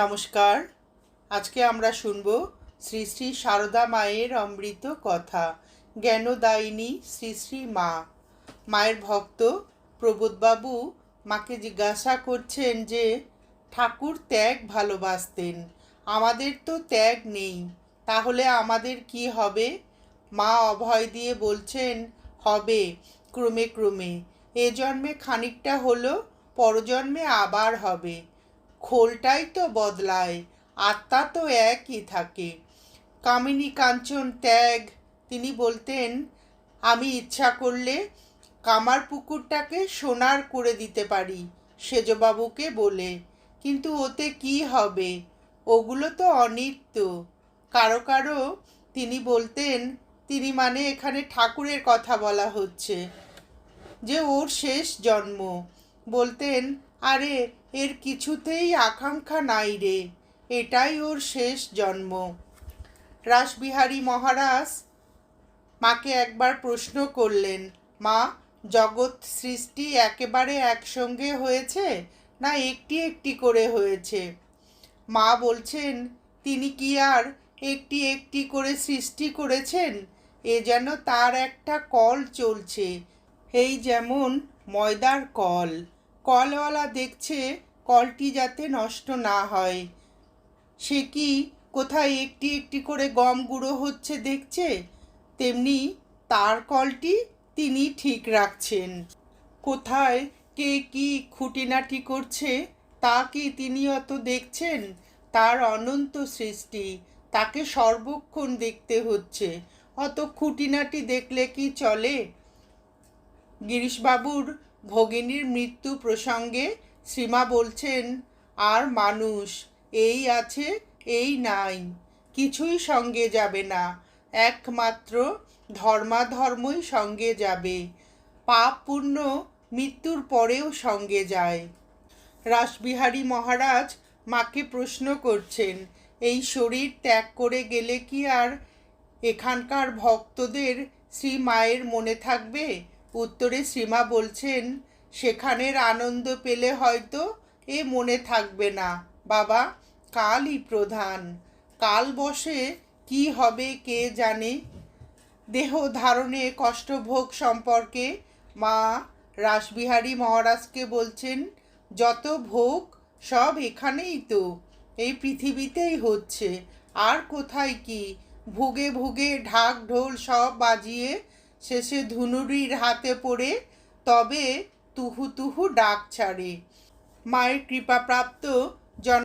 নমস্কার। আজকে আমরা শুনব শ্রী শ্রী সারদা মায়ের অমৃত কথা। জ্ঞানদায়িনী শ্রী শ্রী মা। মায়ের ভক্ত প্রবোধবাবু মাকে জিজ্ঞাসা করছেন যে, ঠাকুর ত্যাগ ভালোবাসতেন, আমাদের তো ত্যাগ নেই, তাহলে আমাদের কি হবে? মা অভয় দিয়ে বলছেন, হবে, ক্রমে ক্রমে। এ জন্মে খানিকটা হলো, পরজন্মে আবার হবে। খোলটাই তো বদলায়, আত্মা তো একই থাকে। কামিনী কাঞ্চন ত্যাগ, তিনি বলতেন, আমি ইচ্ছা করলে কামার পুকুরটাকে সোনার করে দিতে পারি সেজবাবুকে বলে। কিন্তু ওতে কি হবে? ওগুলো তো অনিত্য। কারও কারও তিনি বলতেন তিনি মানে এখানে ঠাকুরের কথা বলা হচ্ছে, যে ওর শেষ জন্ম বলতেন, আরে এর কিছুতেই আকাঙ্ক্ষা নাই রে, এটাই ওর শেষ জন্ম। রাসবিহারী মহারাজ মাকে একবার প্রশ্ন করলেন, মা, জগৎ সৃষ্টি একেবারে একসঙ্গে হয়েছে না একটি একটি করে হয়েছে? মা বলছেন, তিনি কি আর একটি একটি করে সৃষ্টি করেছেন? এ যেন তার একটা কল চলছে, এই যেমন ময়দার কল। কলওয়ালা দেখছে কলটি যাতে নষ্ট না হয়। সে কি কোথায় একটি একটি করে গম গুঁড়ো হচ্ছে দেখছে? তেমনি তার কলটি তিনি ঠিক রাখছেন। কোথায় কে কি খুঁটিনাটি করছে তা কি তিনি অত দেখছেন? তার অনন্ত সৃষ্টি, তাকে সর্বক্ষণ দেখতে হচ্ছে। অত খুঁটিনাটি দেখলে কি চলে? গিরিশবাবুর ভগিনীর মৃত্যু প্রসঙ্গে শ্রীমা বলছেন, আর মানুষ, এই আছে, এই নাই, কিছুই সঙ্গে যাবে না, একমাত্র ধর্মাধর্মই সঙ্গে যাবে, পাপ পুণ্য মৃত্যুর পরেও সঙ্গে যায়। রাসবিহারী মহারাজ মাকে প্রশ্ন করছেন, এই শরীর ত্যাগ করে গেলে কি আর এখানকার ভক্তদের শ্রী মায়ের মনে থাকবে? উত্তরে শ্রীমা বলছেন, সেখানের আনন্দ পেলে হয়তো এ মনে থাকবে না। বাবা, কালই প্রধান। কাল বসে কি হবে কে জানে? দেহ ধারণে কষ্টভোগ সম্পর্কে মা রাসবিহারী মহারাজকে বলছেন, যত ভোগ, সব এখানেই তো। এই পৃথিবীতেই হচ্ছে। আর কোথায় কি? ভুগে ভুগে ঢাক ঢোল সব বাজিয়ে শেষে ধুনুরির হাতে পড়ে তবে তুহু তুহু ডাক ছাড়ে। মায়ের কৃপাপ্রাপ্ত জন